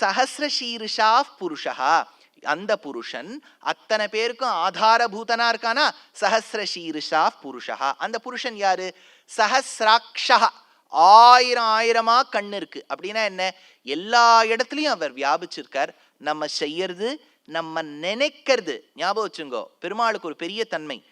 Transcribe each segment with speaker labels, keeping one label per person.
Speaker 1: சஹசிர சீருஷா புருஷா அந்த புருஷன் அத்தனை பேருக்கும் ஆதாரபூதனா இருக்கானா? சஹசிர சீருஷா புருஷா அந்த புருஷன் யாரு? சஹசிராட்சா ஆயிரம் ஆயிரமா கண்ணு இருக்கு. அப்படின்னா என்ன? எல்லா இடத்துலயும் அவர் வியாபிச்சிருக்கார். நம்ம செய்யறது நம்ம நினைக்கிறது. ஞாபகம் வச்சுங்கோ பெருமாளுக்கு ஒரு பெரிய தன்மை.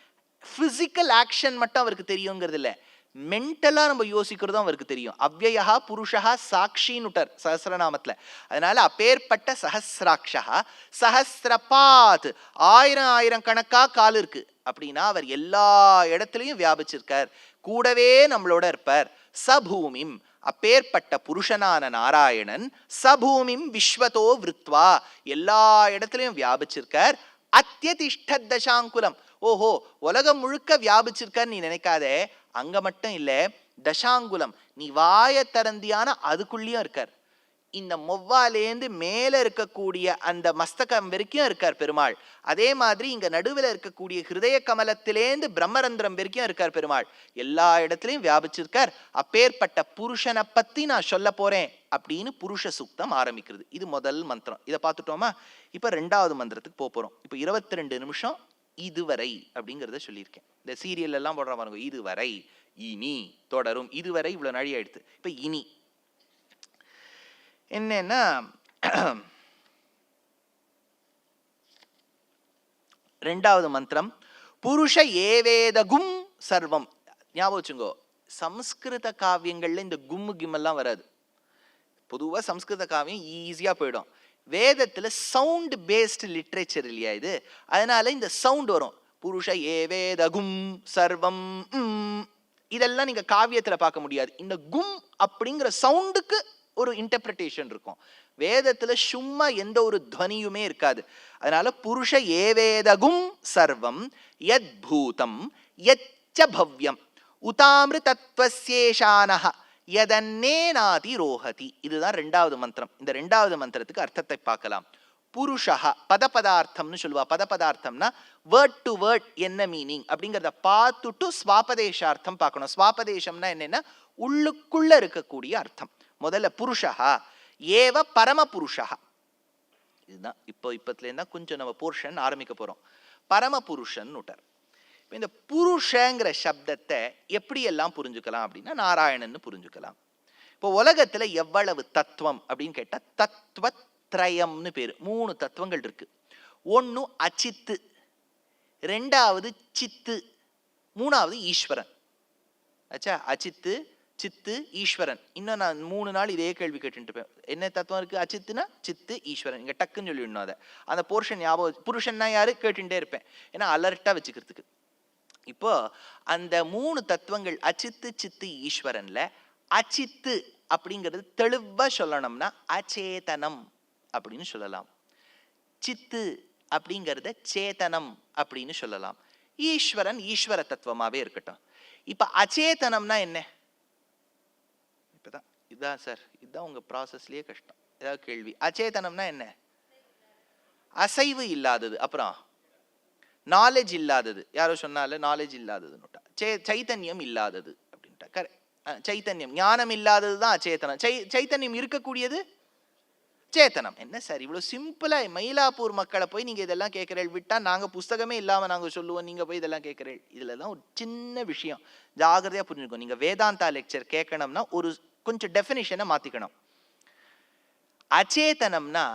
Speaker 1: பிசிக்கல் ஆக்ஷன் மட்டும் அவருக்கு தெரியுங்கிறது இல்ல மென்டலா நம்ம யோசிக்கிறதும் அவருக்கு தெரியும். அவ்வயா புருஷா சாட்சின்னுட்டர் சஹசிரநாமத்தில். அதனால அப்பேற்பட்ட சஹசிராட்சா சஹசிரபாத் ஆயிரம் ஆயிரம் கணக்காக கால் இருக்கு. அப்படின்னா அவர் எல்லா இடத்துலையும் வியாபிச்சிருக்கார். கூடவே நம்மளோட இருப்பார். சபூமிம் அப்பேற்பட்ட புருஷனான நாராயணன் சபூமிம் விஸ்வதோ விருத்வா எல்லா இடத்துலையும் வியாபிச்சிருக்கார். அத்தியதிஷ்ட தசாங்குலம் ஓஹோ உலகம் முழுக்க வியாபிச்சிருக்கார் நீ நினைக்காதே. அங்க மட்டும் இல்லை தசாங்குலம். நீ வாய தரந்தியான அதுக்குள்ளேயும் இருக்கார். இந்த மொவ்வாலேந்து மேல இருக்கக்கூடிய அந்த மஸ்தகம் வரைக்கும் இருக்கார் பெருமாள். அதே மாதிரி இங்க நடுவில் இருக்கக்கூடிய ஹிருதய கமலத்திலேந்து பிரம்மரந்திரம் வரைக்கும் இருக்கார் பெருமாள். எல்லா இடத்துலயும் வியாபிச்சிருக்கார். அப்பேற்பட்ட புருஷனை பத்தி நான் சொல்ல போறேன் அப்படின்னு புருஷ சூக்தம் ஆரம்பிக்கிறது. இது முதல் மந்திரம். இதை பார்த்துட்டோமா? இப்ப ரெண்டாவது மந்திரத்துக்கு போக போறோம். இப்ப இருபத்தி ரெண்டு நிமிஷம் இதுவரை அப்படிங்கிறத சொல்லியிருக்கேன். இந்த சீரியல் எல்லாம் போடுற பாருங்க இதுவரை இனி தொடரும். இதுவரை இவ்வளவு நாழி ஆயிடுத்து. இப்ப இனி. என்னன்னா ரெண்டாவது மந்திரம் புருஷ ஏவேதகும் சர்வம். ஞாபகம் வச்சுங்கோ சம்ஸ்கிருத காவியங்கள்ல இந்த கும்மு கிம்மெல்லாம் வராது. பொதுவா சம்ஸ்கிருத காவியம் ஈஸியாக போயிடும். வேதத்தில் சவுண்ட் பேஸ்டு லிட்ரேச்சர் இல்லையா இது? அதனால இந்த சவுண்ட் வரும். புருஷ ஏவேதகும் சர்வம் ம். இதெல்லாம் நீங்கள் காவியத்தில் பார்க்க முடியாது. இந்த கும் அப்படிங்கிற சவுண்டுக்கு ஒரு இன்டர்பிரிட்டேஷன் இருக்கும். வேதத்தில் சும்மா எந்த ஒரு துவனியுமே இருக்காது. அதனால புருஷ ஏவேதகும் சர்வம் யத் பூதம் யச்ச பவ்யம். உதாமிருதத்வசேஷானஹ. யதன்னேனாதி ரோஹதி. இதுதான் ரெண்டாவது மந்திரம். இந்த ரெண்டாவது மந்திரத்துக்கு அர்த்தத்தை பார்க்கலாம். புருஷா பதபதார்த்தம்னு சொல்லுவா. பதபதார்த்தம்னா வேர்ட் டு வேர்ட் என்ன மீனிங் அப்படிங்கிறத பார்த்துட்டு ஸ்வாபதேசார்த்தம் பார்க்கணும். ஸ்வாபதேசம்னா என்னென்னா உள்ளுக்குள்ள இருக்கக்கூடிய அர்த்தம். முதல்ல புருஷா ஏவ பரம புருஷா இதுதான் இப்போ இப்பத்துலேருந்து தான் கொஞ்சம் நம்ம போர்ஷன் ஆரம்பிக்க போகிறோம் பரம புருஷன் விட்டார் இந்த புருஷங்கிற சப்தத்தை எப்படியெல்லாம் புரிஞ்சுக்கலாம் அப்படின்னா நாராயணன்னு புரிஞ்சுக்கலாம். இப்போ உலகத்தில் எவ்வளவு தத்துவம் அப்படின்னு கேட்டா தத்துவத்ரயம்னு பேர். மூணு தத்துவங்கள் இருக்கு. ஒன்று அச்சித்து ரெண்டாவது சித்து மூணாவது ஈஸ்வரன். ஆச்சா அச்சித்து சித்து ஈஸ்வரன். இன்னும் நான் மூணு நாள் இதே கேள்வி கேட்டுட்டு இருப்பேன். என்ன தத்துவம் இருக்குது அச்சித்துனா சித்து ஈஸ்வரன். இங்கே டக்குன்னு சொல்லிடணும் அதை. அந்த போர்ஷன் ஞாபகம் புருஷன்னா யாரு? கேட்டுட்டே இருப்பேன். ஏன்னா அலர்ட்டாக வச்சுக்கிறதுக்கு. இப்போ அந்த மூணு தத்துவங்கள் அச்சித்து சித்து ஈஸ்வரன்ல அச்சித்து அப்படிங்கிறது தெளிவா சொல்லணும்னா அச்சேதனம் அப்படின்னு சொல்லலாம். சித்து அப்படிங்கிறத சேதனம் அப்படின்னு சொல்லலாம். ஈஸ்வரன் ஈஸ்வர தத்துவமாவே இருக்கட்டும். இப்ப அச்சேதனம்னா என்ன? இப்போதான் இதான் சார் இதுதான் உங்க ப்ராசஸ்லயே கஷ்டம். ஏதாவது கேள்வி. அச்சேதனம்னா என்ன? அசைவு இல்லாதது. அப்புறம் நாலேஜ் இல்லாதது. யாரோ சொன்னால நாலேஜ் இல்லாததுன்னுட்டா. சே சைத்தன்யம் இல்லாதது அப்படின்ட்டா. கரெக்ட் சைத்தன்யம். ஞானம் இல்லாதது தான் அச்சேத்தனம். சை சைத்தன்யம் இருக்கக்கூடியது? சேத்தனம் என்ன சார் இவ்வளோ சிம்பிளாக மயிலாப்பூர் மக்களை போய் நீங்கள் இதெல்லாம் கேட்குறேள். விட்டால் நாங்கள் புஸ்தகமே இல்லாமல் நாங்கள் சொல்லுவோம். நீங்கள் போய் இதெல்லாம் கேட்குறேள். இதில் தான் ஒரு சின்ன விஷயம். ஜாகிரதையாக புரிஞ்சுக்கணும் நீங்கள் வேதாந்தா லெக்சர் கேட்கணும்னா ஒரு கொஞ்சம் டெஃபினிஷனை மாற்றிக்கணும் அச்சேதனம்னா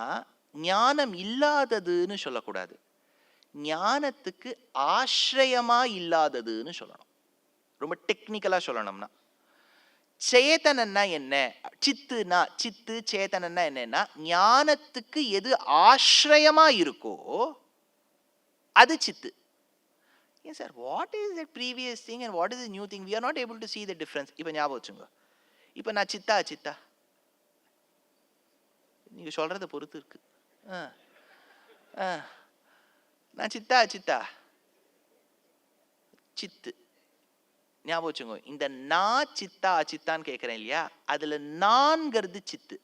Speaker 1: ஞானம் இல்லாததுன்னு சொல்லக்கூடாது. ஞானத்துக்கு ஆசிரியமா இல்லாததுன்னு சொல்லணும். ரொம்ப டெக்னிக்கலாக சொல்லணும்னா. சேதனன்னா என்ன? சித்துனா சித்து சேதனன்னா என்னன்னா ஞானத்துக்கு எது ஆசிரியமா இருக்கோ அது சித்து. ஏன் sir what is that previous thing and what is new thing we are not able to see the difference இப்போ ஞாபகம் வச்சுங்க. இப்போ நான் சித்தா சித்தா. நீங்கள் சொல்கிறத பொறுத்து இருக்கு. ஆ ஆ. நான் சித்தா சித்தா சித்து ஞாபகம் வச்சுங்க இந்த நான் சித்தா சித்தான்னு கேட்குறேன் இல்லையா? அதில் நான்கிறது சித்து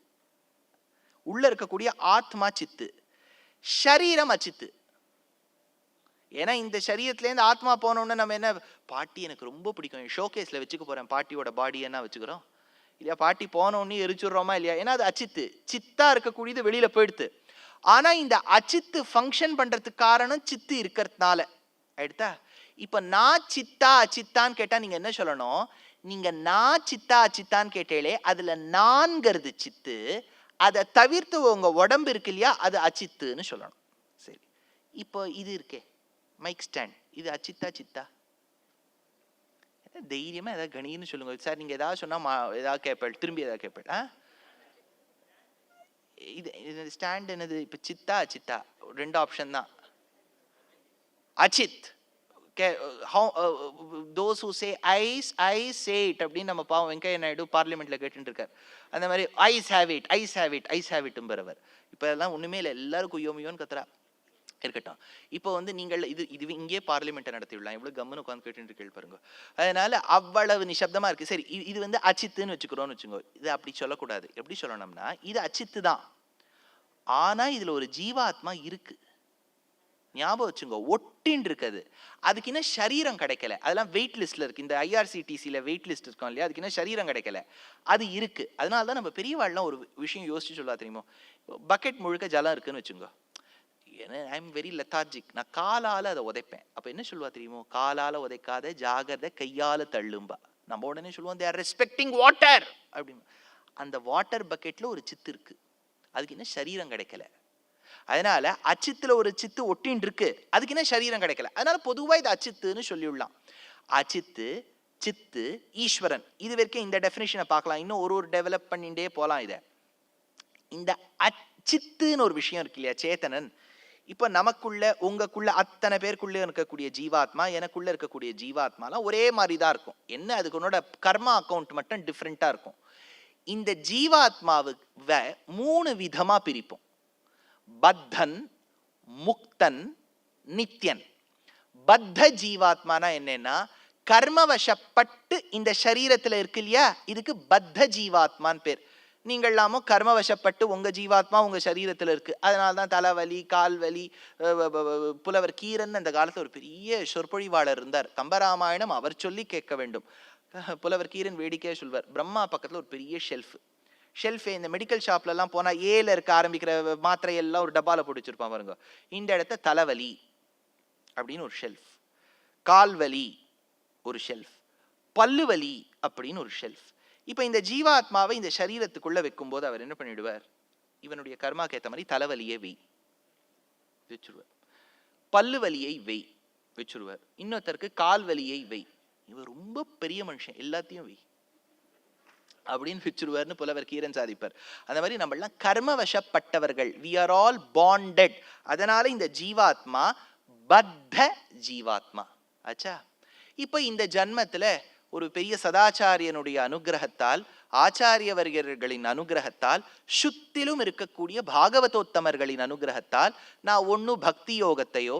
Speaker 1: உள்ள இருக்கக்கூடிய ஆத்மா சித்து ஷரீரம் அச்சித்து ஏன்னா இந்த சரீரத்துலேருந்து ஆத்மா போனோம்னா நம்ம என்ன பாட்டி எனக்கு ரொம்ப பிடிக்கும். ஷோகேஸில் வச்சுக்க போகிறேன் பாட்டியோட பாடி என்ன வச்சுக்கிறோம்? இல்லையா பாட்டி போன உடனே எரிச்சுடுறோமா இல்லையா? ஏன்னா அது அச்சித்து. சித்தா இருக்கக்கூடியது வெளியில போயிடுத்து. ஆனால் இந்த அச்சித்து ஃபங்க்ஷன் பண்ணுறதுக்கு காரணம் சித்து இருக்கிறதுனால. ஆயிடுதா? இப்போ நான் சித்தா அச்சித்தான்னு கேட்டால் நீங்கள் என்ன சொல்லணும்? நீங்கள் நான் சித்தா அச்சித்தான்னு கேட்டேலே அதில் நான்கிறது சித்து அதை தவிர்த்து உங்கள் உடம்பு இருக்கு இல்லையா அது அச்சித்துன்னு சொல்லணும். சரி. இப்போ இது இருக்கே. மைக் ஸ்டாண்ட் இது அச்சித்தா சித்தா? தைரியமாக ஏதாவது கணின்னு சொல்லுங்க. சார் நீங்கள் ஏதாவது சொன்னால் மா- ஏதாவது கேட்பேள் திரும்பி ஏதாவது கேட்பேள் ஆ இது இது ஸ்டாண்ட் என்னது? இப்ப சித்தா அச்சித்தா ரெண்டு ஆப்ஷன் தான். அச்சித் those who say ayes ayes say it அப்படின்னு நம்ம பாவம் வெங்கையா நாயுடு பார்லிமெண்ட்ல கேட்டுட்டு அந்த மாதிரி ayes have it ayes have it ayes have இட்டும்பறவர் இப்போ எல்லாம் ஒண்ணுமே இல்லை. எல்லாரும் குய்யோமியோன்னு கத்துறா. இருக்கட்டும். இப்போ வந்து நீங்கள் இது இது இங்கே பார்லிமெண்ட்டை நடத்திவிடலாம் இவ்வளவு கம்முன்னு உட்காந்து கேட்டு கேள்வி பாருங்க. அதனால அவ்வளவு நிசப்தமா இருக்கு. சரி இது வந்து அச்சித்துன்னு வச்சுக்கிறோம்னு வச்சுக்கோ. இது அப்படி சொல்லக்கூடாது. எப்படி சொல்லணும்னா இது அச்சித்து தான் ஆனா இதுல ஒரு ஜீவாத்மா இருக்கு. ஞாபகம் வச்சுங்க ஒட்டின்னு இருக்குது. அதுக்கு இன்னும் சரீரம் கிடைக்கல. அதெல்லாம் வெயிட் லிஸ்ட்ல இருக்கு. இந்த ஐஆர்சிடிசியில் வெயிட் லிஸ்ட் இருக்கும் இல்லையா? அதுக்கு இன்னும் சரீரம் கிடைக்கல. அது இருக்கு. அதனால தான் நம்ம பெரியவாள்லாம் ஒரு விஷயம் யோசிச்சு சொல்லா தெரியுமோ? பக்கெட் முழுக்க ஜலம் இருக்குன்னு வச்சுங்க ஏன்னா ஐ எம் வெரி லெத்தார்ஜிக் நான் காலால் அதை உதைப்பேன். அப்போ என்ன சொல்லுவா தெரியுமோ? காலால் உதைக்காத ஜாகிரத கையால் தள்ளும்பா. நம்ம உடனே சொல்லுவோம் தேர் ரெஸ்பெக்டிங் வாட்டர் அப்படின்னு அந்த வாட்டர் பக்கெட்டில் ஒரு சித்து இருக்கு. அதுக்கு என்ன? சரீரம் கிடைக்கல. அதனால அச்சித்துல ஒரு சித்து ஒட்டின்னு இருக்கு. அதுக்கு என்ன? சரீரம் கிடைக்கல. அதனால பொதுவா இது அச்சித்துன்னு சொல்லிவிடலாம் அச்சித்து சித்து ஈஸ்வரன். இது வரைக்கும் இந்த டெஃபினேஷனை பார்க்கலாம். இன்னும் ஒரு ஒரு டெவலப் பண்ணிட்டே போகலாம் இதை. இந்த அச்சித்துன்னு ஒரு விஷயம் இருக்கு இல்லையா? சேத்தனன். இப்போ நமக்குள்ள உங்களுக்குள்ள அத்தனை பேருக்குள்ள இருக்கக்கூடிய ஜீவாத்மா எனக்குள்ள இருக்கக்கூடிய ஜீவாத்மாலாம் ஒரே மாதிரி தான் இருக்கும். என்ன? அதுக்கு உன்னோட கர்மா அக்கவுண்ட் மட்டும் டிஃப்ரெண்ட்டாக இருக்கும். இந்த ஜீவாத்மாவை மூணு விதமா பிரிப்போம். பத்தன் முக்தன் நித்யன். பத்த ஜீவாத்மானா என்னன்னா கர்மவசப்பட்டு இந்த சரீரத்துல இருக்கு இல்லையா? இதுக்கு பத்த ஜீவாத்மான்னு பேர். நீங்கள்லாமோ கர்மவசப்பட்டு உங்கள் ஜீவாத்மா உங்கள் சரீரத்தில் இருக்குது அதனால தான் தலைவலி கால் வலி புலவர் கீரன் அந்த காலத்தில் ஒரு பெரிய சொற்பொழிவாளர் இருந்தார். கம்பராமாயணம் அவர் சொல்லி கேட்க வேண்டும். புலவர் கீரன் வேடிக்கையாக சொல்வார். பிரம்மா பக்கத்தில் ஒரு பெரிய ஷெல்ஃப் ஷெல்ஃபே இந்த மெடிக்கல் ஷாப்லலாம் போனால் ஏல இருக்க ஆரம்பிக்கிற மாத்திரையெல்லாம் ஒரு டப்பாவில் போட்டு பாருங்க. இந்த இடத்த தலைவலி அப்படின்னு ஒரு ஷெல்ஃப் கால்வலி ஒரு ஷெல்ஃப் பல்லுவலி அப்படின்னு ஒரு ஷெல்ஃப் இப்போ இந்த ஜீவாத்மாவை இந்த சரீரத்துக்குள்ள வைக்கும்போது அவர் என்ன பண்ணிவிடுவார் இவனுடைய கர்மாக்கு ஏத்த மாதிரி தலைவலியை வெய் வச்சுருவார். பல்லு வலியை வெய் வச்சுருவார். இன்னொருத்தருக்கு கால் வலியை வெய் இவர் ரொம்ப பெரிய மனுஷன். எல்லாத்தையும் வெய் அப்படின்னு வச்சிருவார்னு புலவர் கீரன் சாதிப்பார். அந்த மாதிரி நம்ம எல்லாம் கர்மவசப்பட்டவர்கள். வி ஆர் ஆல் பாண்டட் அதனால இந்த ஜீவாத்மா பத்த ஜீவாத்மா. ஆச்சா? இப்போ இந்த ஜன்மத்தில் ஒரு பெரிய சதாச்சாரியனுடைய அனுகிரகத்தால் ஆச்சாரிய வர்கர்களின் அனுகிரகத்தால் சுத்திலும் இருக்கக்கூடிய பாகவதோத்தமர்களின் அனுகிரகத்தால் நான் ஒண்ணு பக்தி யோகத்தையோ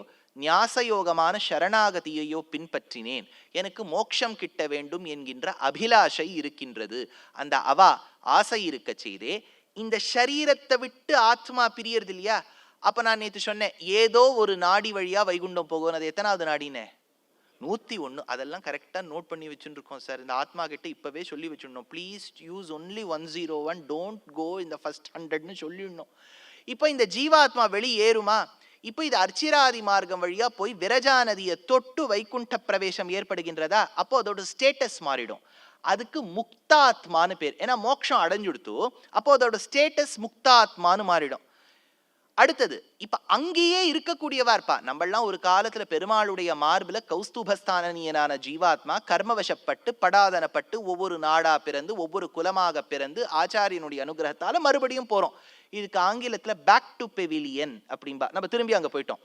Speaker 1: யோகமான சரணாகதியையோ பின்பற்றினேன். எனக்கு மோட்சம் கிட்ட வேண்டும் என்கின்ற அபிலாஷை இருக்கின்றது. அந்த அவா ஆசை இருக்க செய்தே இந்த சரீரத்தை விட்டு ஆத்மா பிரியறது இல்லையா அப்ப நான் நேத்து சொன்னேன் ஏதோ ஒரு நாடி வழியா வைகுண்டம் போகும் அது எத்தனாவது நாடினேன்? நூற்றி ஒன்று அதெல்லாம் கரெக்டாக நோட் பண்ணி வச்சுருக்கோம் சார். இந்த ஆத்மா கிட்ட இப்போவே சொல்லி வச்சுடணும். Please use only one zero one don't go இந்த ஃபஸ்ட் ஹண்ட்ரட்னு சொல்லிடணும். இப்போ இந்த ஜீவாத்மா வெளியேறுமா? இப்போ இது அர்ச்சிராதி மார்க்கம் வழியாக போய் விரஜா நதியை தொட்டு வைகுண்ட பிரவேசம் ஏற்படுகின்றதா? அப்போ அதோட ஸ்டேட்டஸ் மாறிடும். அதுக்கு முக்தாத்மான்னு பேர். ஏன்னா மோட்சம் அடைஞ்சுடுத்து அப்போ அதோட ஸ்டேட்டஸ் முக்தாத்மான்னு மாறிடும். அடுத்தது இப்ப அங்கேயே இருக்கக்கூடியவா இருப்பா. நம்மளாம் ஒரு காலத்துல பெருமாளுடைய மார்புல கௌஸ்துபஸ்தானனியனான ஜீவாத்மா கர்மவசப்பட்டு படாதனப்பட்டு ஒவ்வொரு நாடா பிறந்து ஒவ்வொரு குலமாக பிறந்து ஆச்சாரியனுடைய அனுகிரகத்தால மறுபடியும் போறோம். இதுக்கு ஆங்கிலத்துல பேக் டு பெவிலியன் அப்படின்பா நம்ம திரும்பி அங்க போயிட்டோம்.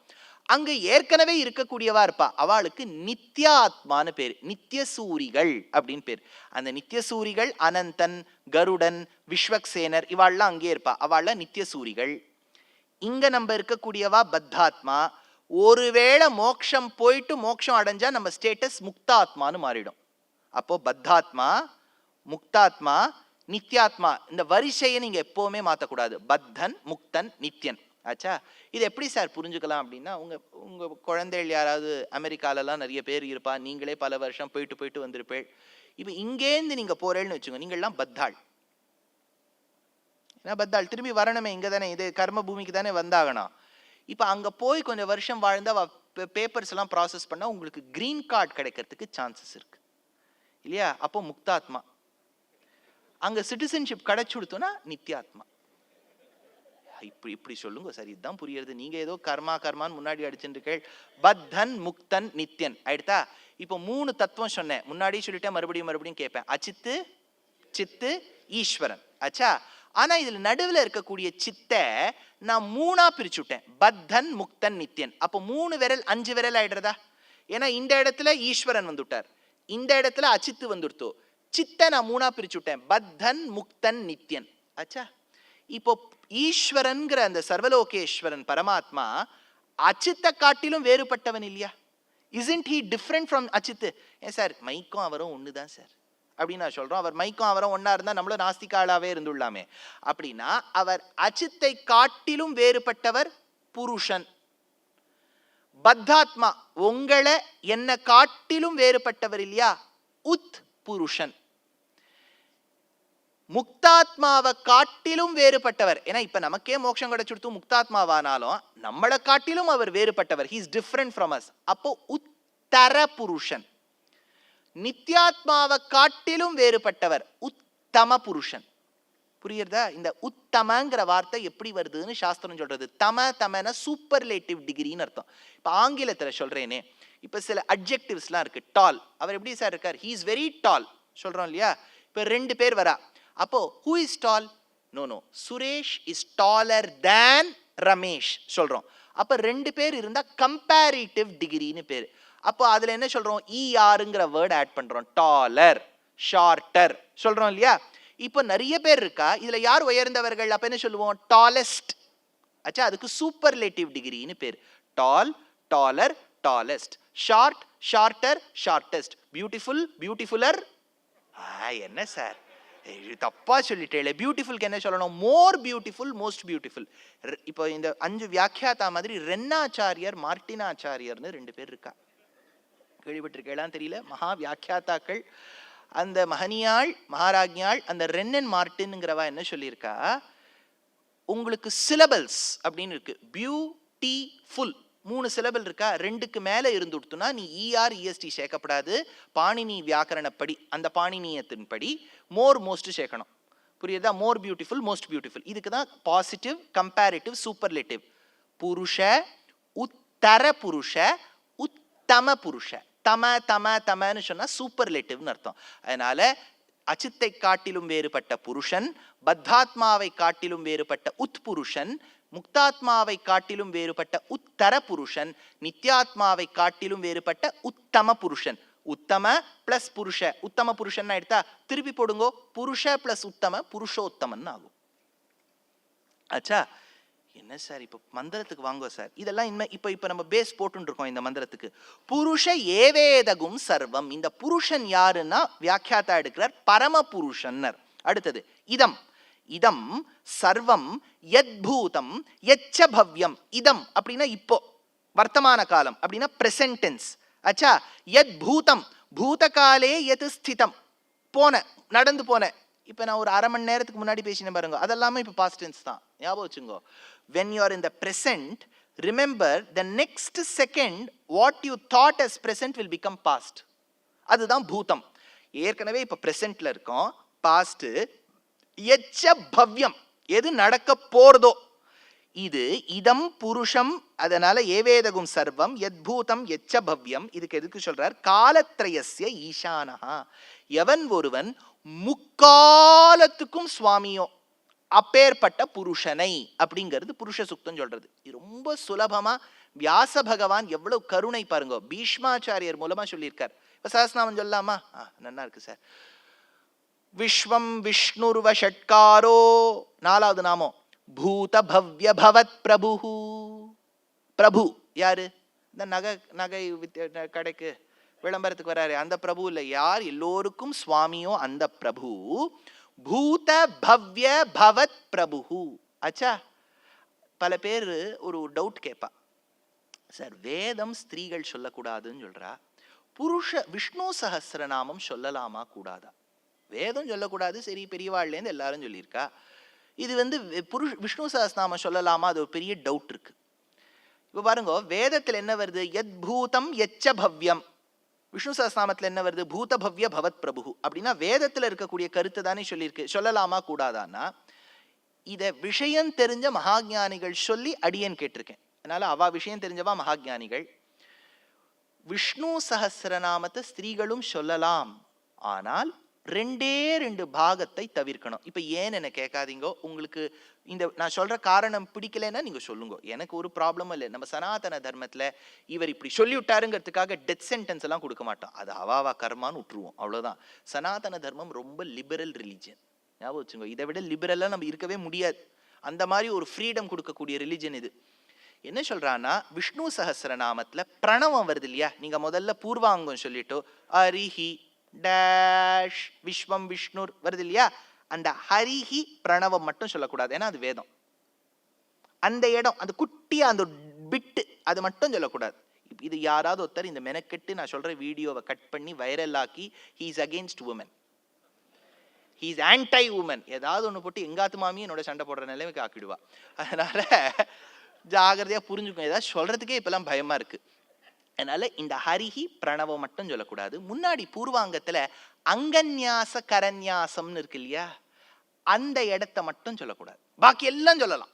Speaker 1: அங்கு ஏற்கனவே இருக்கக்கூடியவா இருப்பா. அவளுக்கு நித்யாத்மான்னு பேர். நித்தியசூரிகள் அப்படின்னு பேர். அந்த நித்தியசூரிகள் அனந்தன் கருடன் விஸ்வக்சேனர் இவாள்லாம் அங்கே இருப்பா. அவள்ல நித்தியசூரிகள் இங்க நம்ம இருக்கக்கூடியவா பத்தாத்மா ஒருவேளை மோக்ஷம் போயிட்டு மோக்ஷம் அடைஞ்சா நம்ம ஸ்டேட்டஸ் முக்தாத்மான்னு மாறிடும். அப்போ பத்தாத்மா முக்தாத்மா நித்யாத்மா இந்த வரிசையை நீங்க எப்பவுமே மாத்தக்கூடாது. பத்தன் முக்தன் நித்யன். ஆச்சா? இது எப்படி சார் புரிஞ்சுக்கலாம் அப்படின்னா உங்க உங்க குழந்தைகள் யாராவது அமெரிக்காலலாம் நிறைய பேர் இருப்பா நீங்களே பல வருஷம் போயிட்டு போயிட்டு வந்திருப்பேள். இப்போ இங்கேருந்து நீங்க போறேன்னு வச்சுங்க நீங்கள்லாம் பத்தாள். ஏன்னா பத்தாள் திரும்பி வரணுமே இங்கே தானே இது கர்ம பூமிக்கு தானே வந்தாகணும். இப்போ அங்கே போய் கொஞ்சம் வருஷம் வாழ்ந்தா பேப்பர்ஸ் எல்லாம் ப்ராசஸ் பண்ணால் உங்களுக்கு க்ரீன் கார்டு கிடைக்கிறதுக்கு சான்சஸ் இருக்கு. இல்லையா? அப்போ முக்தாத்மா. அங்கே சிட்டிசன்ஷிப் கிடைச்சு கொடுத்தோன்னா நித்யாத்மா. இப்படி இப்படி சொல்லுங்க சார் இதுதான் புரியுறது. நீங்க ஏதோ கர்மா கர்மான்னு முன்னாடி அடிச்சுட்டு பத்தன் முக்தன் நித்யன். ஆயிடுதா இப்போ மூணு தத்துவம் சொன்னேன். முன்னாடி சொல்லிட்டேன் மறுபடியும் மறுபடியும் கேட்பேன். அச்சித்து சித்து ஈஸ்வரன். ஆச்சா ஆனால் இதில் நடுவில் இருக்கக்கூடிய சித்தை நான் மூணாக பிரிச்சு விட்டேன். பத்தன் முக்தன் நித்தியன். அப்போ மூணு விரல் அஞ்சு விரல் ஆயிடுறதா? ஏன்னா இந்த இடத்துல ஈஸ்வரன் வந்துட்டார். இந்த இடத்துல அச்சித்து வந்துடுத்தோ. சித்தை நான் மூணாக பிரிச்சு விட்டேன். பத்தன் முக்தன் நித்யன் ஆச்சா இப்போ ஈஸ்வரன்கிற அந்த சர்வலோகேஸ்வரன் பரமாத்மா அச்சித்தை காட்டிலும் வேறுபட்டவன் இல்லையா? இசன்ட் ஹி டிஃப்ரெண்ட் ஃப்ரம் அச்சித்து? ஏன் சார் மைக்கும் அவரும் ஒன்று தான் சார். அப்படின்னு நான் சொல்றோம். அவர் மைக்கும் அவரும் ஒன்றா இருந்தால் நம்மளும் நாஸ்திகாலாவே இருந்துள்ளாமே அப்படின்னா அவர் அஜித்தை காட்டிலும் வேறுபட்டவர் புருஷன். பத்தாத்மா உங்களை என்ன காட்டிலும் வேறுபட்டவர் இல்லையா? உத் புருஷன். முக்தாத்மாவை காட்டிலும் வேறுபட்டவர். ஏன்னா இப்ப நமக்கே மோட்சம் கிடைச்சுடுத்து முக்தாத்மாவானாலும் நம்மளை காட்டிலும் அவர் வேறுபட்டவர். ஹீஸ் டிஃப்ரெண்ட் ஃப்ரம் அஸ் அப்போ உத்தர புருஷன். நித்யாத்மாவை காட்டிலும் வேறுபட்டவர் உத்தம புருஷன். புரியுறதா இந்த உத்தமங்கிற வார்த்தை எப்படி வருதுன்னு சாஸ்திரம் சொல்றது. தம தமன சூப்பர்லேட்டிவ் டிகிரின்னு அர்த்தம். இப்போ ஆங்கிலத்தில் சொல்றேனே இப்போ சில அட்ஜெக்டிவ்ஸ்லாம் இருக்கு. டால் அவர் எப்படி சார் இருக்கார்? ஹீ இஸ் வெரி டால் சொல்றோம் இல்லையா? இப்போ ரெண்டு பேர் வரா. அப்போ who is tall no no Suresh is taller than Ramesh சொல்றோம். அப்போ ரெண்டு பேர் இருந்தா கம்பேரிட்டிவ் டிகிரின்னு பேர். அப்போ அதில் என்ன சொல்கிறோம் இஆருங்கிற வேர்ட் ஆட் பண்ணுறோம் டாலர் ஷார்ட்டர் சொல்கிறோம் இல்லையா? இப்போ நிறைய பேர் இருக்கா? இதில் யார் உயர்ந்தவர்கள்? அப்போ என்ன சொல்லுவோம்? டாலஸ்ட் ஆச்சா அதுக்கு சூப்பர்லேட்டிவ் டிகிரின்னு பேர். Tall taller tallest short shorter shortest beautiful beautifuller என்ன சார் தப்பா சொல்லிட்டேன் பியூட்டிஃபுல்க்கு என்ன சொல்லணும்? மோர் பியூட்டிஃபுல் மோஸ்ட் பியூட்டிஃபுல் இப்போ இந்த அஞ்சு வியாக்கியாத்தா மாதிரி ரென்னாச்சாரியர் மார்ட்டினாச்சாரியர்னு ரெண்டு பேர் இருக்கா? கேள்விப்பட்டிருக்கேளான்னு தெரியல. மகா வியாக்கியாத்தாக்கள் அந்த மகனியாள் மகாராஜ்யாள் அந்த ரென்னன் மார்டின்ங்கிறவா என்ன சொல்லியிருக்கா? உங்களுக்கு சிலபல்ஸ் அப்படின்னு இருக்கு. பியூட்டிஃபுல் மூணு சிலபல் இருக்கா? ரெண்டுக்கு மேல இருந்துடுத்துனா நீ இஆர் இஎஸ்டி சேர்க்கப்படாது. பாணினி வியாக்கரணப்படி அந்த பாணினியத்தின்படி மோர் மோஸ்ட் சேர்க்கணும். புரியுதா? மோர் பியூட்டிஃபுல் மோஸ்ட் பியூட்டிஃபுல் இதுக்கு தான் பாசிட்டிவ் கம்பேரிட்டிவ் சூப்பர்லேட்டிவ் புருஷ உத்தர புருஷ உத்தம புருஷ. தம தம தமன்னு சொன்னா சூப்பர்லேட்டிவ்னு அர்த்தம். அதனால அச்சித்தை காட்டிலும் வேறுபட்ட புருஷன் பத்தாத்மாவை காட்டிலும் வேறுபட்ட உத்புருஷன் முக்தாத்மாவை காட்டிலும் வேறுபட்ட உத்தர புருஷன் நித்யாத்மாவை காட்டிலும் வேறுபட்ட உத்தம புருஷன். உத்தம பிளஸ் புருஷ. உத்தம புருஷன் எடுத்தா திருப்பி போடுங்கோ. புருஷ பிளஸ் உத்தம புருஷோத்தமன் ஆகும். ஆச்சா என்ன சார்? இப்போ மந்திரத்துக்கு வாங்குவோம் சார். இதெல்லாம் இனிமே இப்போ இப்போ நம்ம பேஸ் போட்டுன்னு இருக்கோம் இந்த மந்திரத்துக்கு. புருஷ ஏவேதகும் சர்வம். இந்த புருஷன் யாருன்னா வியாக்கியாத்தா எடுக்கிறார் பரம புருஷன்னர் அடுத்தது இதம். இதம் சர்வம் யத்பூதம் எச்ச பவ்யம். இதம் அப்படின்னா இப்போ வர்த்தமான காலம். அப்படின்னா பிரசன்டென்ஸ் ஆச்சா அச்சா யத் பூதம் பூதகாலே எது ஸ்திதம்? போன நடந்து போன இப்போ நான் ஒரு அரை மணி நேரத்துக்கு முன்னாடி பேசினேன் பாருங்க. அதெல்லாமே இப்போ பாஸ்ட் டென்ஸ் தான். ஞாபகம் வச்சுங்கோ when you are in the present remember the next second what you thought as present will become past அதுதான் பூதம். ஏற்கனவே இப்போ ப்ரெசென்ட்ல இருக்கோம். பாஸ்ட் எச்ச பவ்யம். எது நடக்க போறதோ. இது இதம் புருஷம் அதனால ஏவேதகும் சர்வம் எத்பூதம் எச்ச பவ்யம். இதுக்கு எதுக்கு சொல்றார்? காலத்ரயசிய ஈசானஹா எவன் ஒருவன் முக்காலத்துக்கும் சுவாமியோ அப்பேற்பட்ட புருஷனை அப்படிங்கிறது புருஷ சுக்தம் சொல்றது. ரொம்ப சுலபமா வியாச பகவான் எவ்வளவு கருணை பாருங்க. பீஷ்மாச்சாரியர் மூலமா சொல்லியிருக்கார். இப்ப சஹஸ்நாமம் சொல்லலாமா? ஆ இருக்கு சார். விஸ்வம் விஷ்ணுர்வ ஷட்காரோ நாலாவது நாமம். பூத பவ்ய பவத் பிரபு பிரபு யாரு? இந்த நகை நகை வித்த- கடைக்கு. விளம்பரத்துக்கு வராரு. அந்த பிரபு இல்லை யார்? எல்லோருக்கும் சுவாமியோ அந்த பிரபு. பூத பவ்ய பவத் பிரபு அச்சா. பல பேர் ஒரு டவுட் கேட்பா சார் வேதம் ஸ்திரீகள் சொல்லக்கூடாதுன்னு சொல்றா. புருஷ விஷ்ணு சஹஸ்ரநாமம் சொல்லலாமா? கூடாதா? வேதம் சொல்லக்கூடாது. சரி பெரியவாழ்லேருந்து எல்லாரும் சொல்லியிருக்கா. இது வந்து புருஷ் விஷ்ணு சகசிரநாமம் சொல்லலாமா? அது ஒரு பெரிய டவுட் இருக்கு. இப்போ பாருங்க வேதத்தில் என்ன வருது? எத் பூதம் எச்ச பவ்யம். விஷ்ணு சஹஸ்ரநாமத்தில் என்ன வருது? பூதபவ்ய பவத் பிரபு அப்படின்னா வேதத்தில் இருக்கக்கூடிய கருத்து தானே சொல்லியிருக்கு. சொல்லலாமா கூடாதான்னா இதை விஷயம் தெரிஞ்ச மகாஜானிகள் சொல்லி அடியேன் கேட்டிருக்கேன். அதனால அவா விஷயம் தெரிஞ்சவா மகாஜானிகள்? விஷ்ணு சஹஸ்ரநாமத்தை ஸ்திரீகளும் சொல்லலாம். ஆனால் ரெண்டே ரெண்டு பாகத்தை தவிர்க்கணும். இப்போ ஏன் என்ன கேட்காதீங்கோ உங்களுக்கு இந்த நான் சொல்கிற காரணம் பிடிக்கலைன்னா நீங்கள் சொல்லுங்க. எனக்கு ஒரு ப்ராப்ளமும் இல்லை. நம்ம சனாதன தர்மத்தில் இவர் இப்படி சொல்லி விட்டாருங்கிறதுக்காக டெத் சென்டென்ஸ் எல்லாம் கொடுக்க மாட்டோம் அது அவாவா கர்மான்னு விட்டுருவோம். அவ்வளோதான் சனாதன தர்மம் ரொம்ப லிபரல் ரிலிஜன் ஞாபகம் வச்சுங்க இதை விட லிபரலாக நம்ம இருக்கவே முடியாது. அந்த மாதிரி ஒரு ஃப்ரீடம் கொடுக்கக்கூடிய ரிலிஜன் இது. என்ன சொல்றான்னா விஷ்ணு சஹஸ்ரநாமத்துல பிரணவம் வருது இல்லையா? நீங்க முதல்ல பூர்வாங்கம் சொல்லிட்டோ அரிஹி டேஷ் விஸ்வம் விஷ்ணுர் வருது இல்லையா? அந்த ஹரிஹி பிரணவம் மட்டும் சொல்லக்கூடாது ஏன்னா அது வேதம். அந்த இடம் அந்த குட்டியா அந்த பிட்டு அது மட்டும் சொல்லக்கூடாது. இது யாராவது ஒருத்தர் இந்த மெனக்கெட்டு நான் சொல்ற வீடியோவை கட் பண்ணி வைரல் ஆக்கி he's against woman he's anti woman ஏதாவது ஒன்று போட்டு எங்காத்து மாமி என்னோட சண்டை போடுற நிலைமைக்கு ஆக்கிடுவா. அதனால ஜாகிரதையாக புரிஞ்சுக்கும் ஏதாவது சொல்றதுக்கே இப்பெல்லாம் பயமா இருக்கு. அதனால இந்த ஹரிஹி பிரணவம் மட்டும் சொல்லக்கூடாது. முன்னாடி பூர்வாங்கத்துல அங்கன்யாச கரன்யாசம்னு இருக்கு இல்லையா? அந்த இடத்த மட்டும் சொல்லக்கூடாது. பாக்கி எல்லாம் சொல்லலாம்.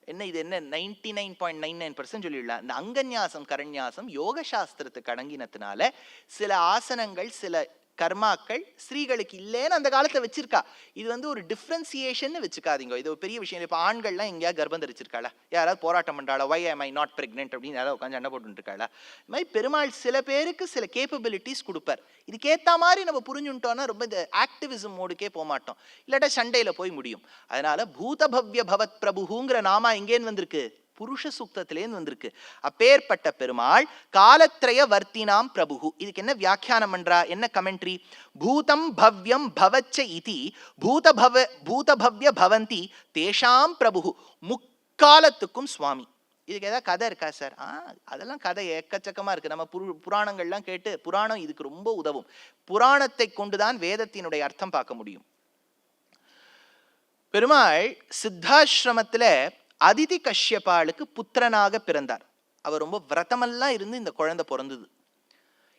Speaker 1: என்ன இது என்ன? Ninety nine point nine nine percent சொல்லிடலாம். இந்த அங்கன்யாசம் கரண்யாசம் யோக சாஸ்திரத்துக்கு அடங்கினதுனால சில ஆசனங்கள் சில கர்மாக்கள் ஸ்திரீகளுக்கு இல்லைன்னு அந்த காலத்தை வச்சிருக்கா. இது வந்து ஒரு டிஃப்ரென்சியேஷன் வச்சுக்காதீங்க. இது ஒரு பெரிய விஷயம் இப்போ ஆண்கள்லாம் எங்கேயா கர்ப்பம் தரிச்சிருக்காளா? யாராவது போராட்டம் பண்றாளா? Why am I not pregnant அப்படின்னு யாராவது உட்காந்து சண்டை போட்டு இருக்காளா? இது மாதிரி பெருமாள் சில பேருக்கு சில கேப்பபிலிட்டிஸ் கொடுப்பார். இதுக்கேற்ற மாதிரி நம்ம புரிஞ்சுட்டோம்னா ரொம்ப இந்த ஆக்டிவிசம் மோடுக்கே போக மாட்டோம். இல்லாட்டா சண்டையில போய் முடியும். அதனால பூதபவ்ய பவத் பிரபுங்கிற நாமா எங்கேன்னு வந்திருக்கு? புருஷ சூக்தத்திலேருந்து வந்திருக்கு. அப்பேற்பட்ட பெருமாள் காலத்ரய வர்த்தினாம் பிரபு இதுக்கு என்ன வியாக்கியானம் பண்றா? என்ன கமெண்ட்ரி பூதம் பவ்யம் பவச்ச இதி பூதபவ பூதபவ்ய பவந்தி தேஷாம் பிரபு முக்காலத்துக்கும் சுவாமி. இதுக்கு ஏதாவது கதை இருக்கா சார்? ஆ அதெல்லாம் கதை எக்கச்சக்கமா இருக்கு. நம்ம புரு புராணங்கள்லாம் கேட்டு புராணம் இதுக்கு ரொம்ப உதவும். புராணத்தை கொண்டுதான் வேதத்தினுடைய அர்த்தம் பார்க்க முடியும். பெருமாள் சித்தாசிரமத்துல அதிதி கஷ்யபாளுக்கு புத்திரனாக பிறந்தார். அவர் ரொம்ப விரதமெல்லாம் இருந்து இந்த குழந்தை பிறந்தது.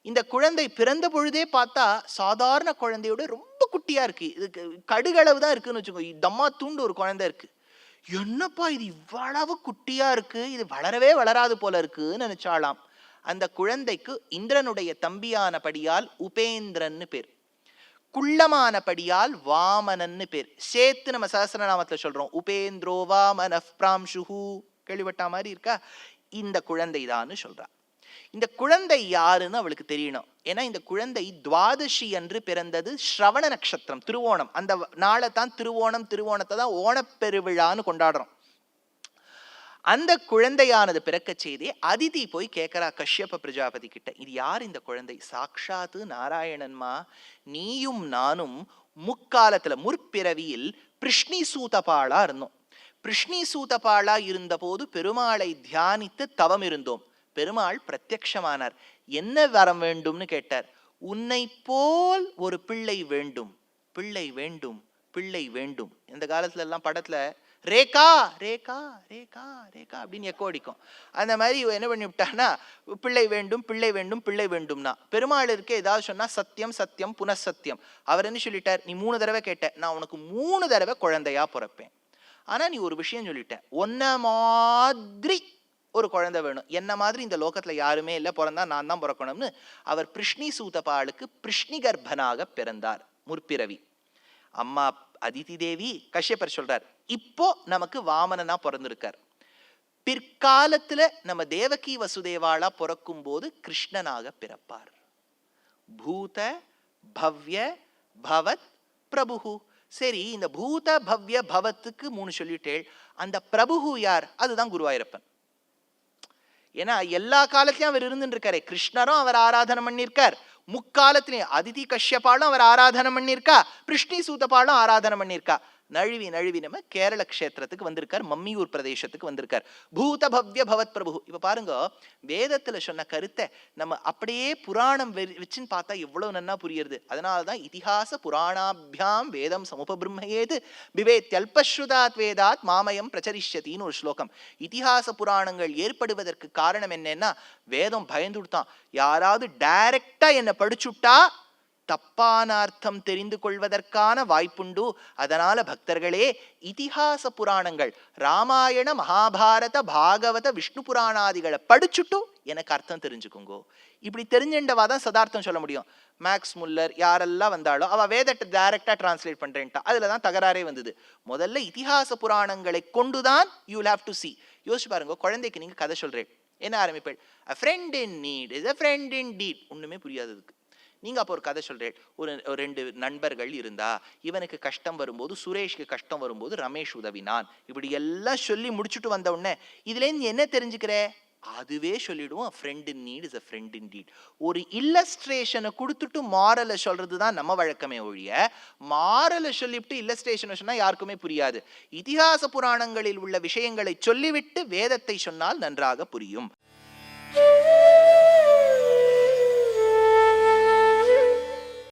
Speaker 1: இந்த குழந்தை பிறந்த பொழுதே பார்த்தா சாதாரண குழந்தையோட ரொம்ப குட்டியா இருக்கு. இதுக்கு கடுகளவு தான் இருக்குன்னு வச்சுக்கோங்க தம்மா தூண்டு ஒரு குழந்தை இருக்கு. என்னப்பா இது இவ்வளவு குட்டியா இருக்கு? இது வளரவே வளராது போல இருக்குன்னு நினைச்சாலாம் அந்த குழந்தைக்கு இந்திரனுடைய தம்பியானபடியால் உபேந்திரன்னு பேர். குள்ளமானபடியால் வாமனன்னு பேர். சேர்த்து நம்ம சஹஸ்ரநாமத்துல சொல்றோம். உபேந்திரோ வாமன பிராம்ஷுஹு. கேள்விப்பட்ட மாதிரி இருக்கா? இந்த குழந்தைதான்னு சொல்றா. இந்த குழந்தை யாருன்னு அவளுக்கு தெரியணும். ஏன்னா இந்த குழந்தை துவாதசி அன்று பிறந்தது ஸ்ரவண நட்சத்திரம் திருவோணம். அந்த நாளை தான் திருவோணம் திருவோணத்தை தான் ஓணப்பெருவிழான்னு கொண்டாடுறோம். அந்த குழந்தையானது பிறக்க செய்தே அதிதி போய் கேட்கிறா கஷ்யப்ப பிரஜாபதி கிட்ட இது யார் இந்த குழந்தை? சாக்ஷாத்து நாராயணன்மா. நீயும் நானும் முக்காலத்துல முற்பிறவியில் பிருஷ்ணி சூதபாளா இருந்தோம். பிருஷ்ணி சூதபாளா இருந்தபோது பெருமாளை தியானித்து தவம் இருந்தோம். பெருமாள் பிரத்யக்ஷமானார் என்ன வரம் வேண்டும்னு கேட்டார். உன்னை போல் ஒரு பிள்ளை வேண்டும். பிள்ளை வேண்டும். பிள்ளை வேண்டும். இந்த காலத்துல எல்லாம் படத்துல ரேகா ரேகா ரேகா ரேகா அப்படின்னு எக்கோ அடிக்கும். அந்த மாதிரி என்ன பண்ணி விட்டான்னா பிள்ளை வேண்டும் பிள்ளை வேண்டும் பிள்ளை வேண்டும்னா. பெருமாள் ஏதாவது சொன்னால் சத்தியம் சத்தியம் புனசத்தியம். அவர் என்ன சொல்லிட்டார்? நீ மூணு தடவை கேட்ட நான் உனக்கு மூணு தடவை குழந்தையா பிறப்பேன். ஆனால் நீ ஒரு விஷயம் சொல்லிட்ட. ஒன்ன மாதிரி ஒரு குழந்தை வேணும். என்ன மாதிரி இந்த லோகத்தில் யாருமே இல்லை பிறந்தா நான் தான் பிறக்கணும்னு. அவர் பிருஷ்ணி சூதபாளுக்கு பிருஷ்ணி கர்ப்பனாக பிறந்தார் முற்பிறவி. அம்மா அதிதி தேவி கஷ்யப்பர் சொல்றார் இப்போ நமக்கு வாமனனா பிறந்திருக்கார். பிற்காலத்துல நம்ம தேவகி வசுதேவாளா பிறக்கும் போது கிருஷ்ணனாக பிறப்பார். பூத பவ்ய பவத் பிரபுகு சரி இந்த பூத பவ்ய பவத்துக்கு மூணு சொல்லிட்டேள். அந்த பிரபுகு யார்? அதுதான் குருவாயூரப்பன். ஏன்னா எல்லா காலத்தையும் அவர் இருந்துட்டு இருக்காரு. கிருஷ்ணரும் அவர் ஆராதனை பண்ணியிருக்கார். முக்காலத்திலே அதிதி கஷ்யப்பாலும் அவர் ஆராதனை பண்ணியிருக்கா பிருஷ்ணி சூதப்பாலும் ஆராதனை பண்ணியிருக்கா. நழுவி நழுவி நம்ம கேரள க்ஷேத்திரத்துக்கு வந்திருக்கார் மம்மியூர் பிரதேசத்துக்கு வந்திருக்கார். பூத பவ்ய பவத் பிரபு. இப்போ பாருங்க வேதத்தில் சொன்ன கருத்தை நம்ம அப்படியே புராணம் வச்சுன்னு பார்த்தா எவ்வளவு நன்னா புரியுறது? அதனாலதான் இதிகாச புராணாபியாம் வேதம் சமுபபிரம்மயேது பிவேத்யல்பஸ்ருதாத் வேதாத் மாமயம் பிரச்சரிஷ்யத்தின்னு ஒரு ஸ்லோகம். இதிகாச புராணங்கள் ஏற்படுவதற்கு காரணம் என்னன்னா வேதம் பயந்துடுத்தான். யாராவது டைரக்டா என்னை படிச்சுட்டா தப்பான அர்த்தம் தெரிந்து கொள்வதற்கான வாய்ப்புண்டு. அதனால பக்தர்களே இதிகாச புராணங்கள் ராமாயண மகாபாரத பாகவத விஷ்ணு புராணாதிகளை படிச்சுட்டும் எனக்கு அர்த்தம் தெரிஞ்சுக்குங்கோ. இப்படி தெரிஞ்சுண்டவா தான் சதார்த்தம் சொல்ல முடியும். மேக்ஸ் முல்லர் யாரெல்லாம் வந்தாலும் அவ வேதத்தை டைரக்டா டிரான்ஸ்லேட் பண்றேன்ட்டா. அதுல தான் தகராறே வந்தது. முதல்ல இதிகாச புராணங்களை கொண்டுதான் யூ ஹேவ் டு சி யோசிச்சு பாருங்க குழந்தைக்கு நீங்க கதை சொல்றேன். என்ன ஆரம்பிப்பேன் a friend in need is a friend in deed ஒண்ணுமே புரியாததுக்கு. நீங்க அப்போ ஒரு கதை சொல்றேன். ஒரு ரெண்டு நண்பர்கள் இருந்தா இவனுக்கு கஷ்டம் வரும்போது சுரேஷ்க்கு கஷ்டம் வரும்போது ரமேஷ் உதவினான். இப்படி எல்லாம் சொல்லி முடிச்சுட்டு வந்த உடனே இதுல இருந்து என்ன தெரிஞ்சுக்கிற? அதுவே சொல்லிடுவோம். Friend in need is a friend indeed ஒரு இல்லஸ்ட்ரேஷனை கொடுத்துட்டு மாரலை சொல்கிறது தான் நம்ம வழக்கமே ஒழிய மாரலை சொல்லிவிட்டு இல்லஸ்ட்ரேஷனை சொன்னா யாருக்குமே புரியாது. இதிகாச புராணங்களில் உள்ள விஷயங்களை சொல்லிவிட்டு வேதத்தை சொன்னால் நன்றாக புரியும்.